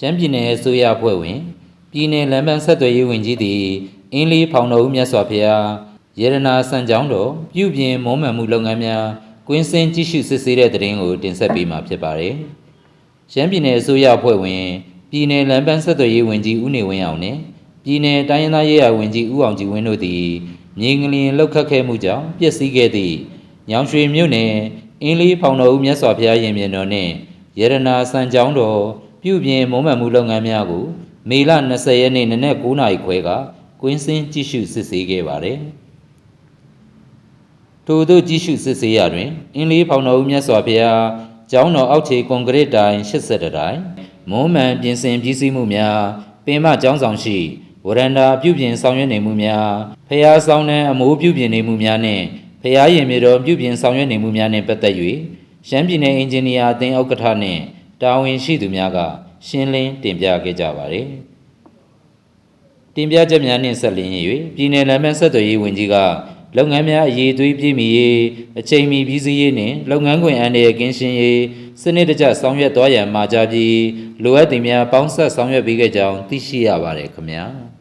ရှမ်းပြည်နယ်အစိုးရအဖွဲ့ဝင်ပြည်နယ်လမ်းပန်းဆက်သွယ်ရေးဝန်ကြီးသည်အင်းလေးဖောင်တော်ဦးမြတ်စွာဘုရားရတနာစံကြောင်းတော်ပြုပြင်မွမ်းမံမှုလုပ်ငန်းများကွင်းစင်းကြည့်ရှုစစ်ဆေးတဲ့တဲ့ရင်ကိုတင်ဆက်ပေးမှာဖြစ်ပါတယ်။ရှမ်းပြည်နယ်အစိုးရအဖွဲ့ဝင်ပြည်နယ်လမ်းပန်းဆက်သွယ်ရေးဝန်ကြီးဦးနေဝင်းအောင်နဲ့ပြည်နယ်တိုင်းရင်းသားရေးရာဝန်ကြီးဦးအောင်ကြည်ဝင်းတို့သည်မြေငလျင်လှုပ်ခတ်ခဲ့မှုကြောင့်ပျက်စီးခဲ့သည့်ညောင်ရွှေမြို့နယ်အင်းလေးဖောင်တော်ဦးမြတ်စွာဘုရားရင်ပြင်တော်နှင့်ရတနာစံကြောင်းတော် ပြုပြင်မုံမှန်မှုလုပ်ငန်းများကိုမေလ20ရက်နေ့နနက်9:00နာရီခွဲကကွင်းစင်းကြည့်ရှုစစ်ဆေးခဲ့ပါတယ်။ထို့သို့ကြည့်ရှုစစ်ဆေးရတွင်အင်းလေးဖောင်တော်ဦးမြတ်စွာဘုရားကျောင်းတော်အောက်ခြေကွန်ကရစ်တိုင်82တိုင်မုံမှန်ပြင်ဆင်ပြီးစီးမှုများပင်မကျောင်းဆောင်ရှိဝရန္တာပြုပြင်ဆောင်ရွက်နေမှုများဖျားဆောင်တဲ့အမိုးပြုပြင်နေမှုများနှင့်ဖျားရင်မြေတော်ပြုပြင်ဆောင်ရွက်နေမှုများနှင့်ပတ်သက်၍ရှမ်းပြည်နယ်အင်ဂျင်နီယာအသင်းဥက္ကဋ္ဌနှင့် တာဝန်ရှိသူများက ရှင်းလင်းတင်ပြခဲ့ကြပါသည်တင်ပြချက်များနှင့်ဆက်လျင်း၍ပြည်နယ်လမ်းမဆက်သွယ်ရေးဝန်ကြီးကလုပ်ငန်းများအရေးသွေးပြည့်မီရေးအချိန်မီပြီးစီးရေးနှင့်လုပ်ငန်းခွင်အန္တရာယ်ကင်းရှင်းရေးစနစ်တကျဆောင်ရွက်သွားရန်မှာကြားပြီးလိုအပ်သူများပေါင်းဆက်ဆောင်ရွက်ပေးခဲ့ကြောင်းသိရှိရပါတယ်ခင်ဗျာ။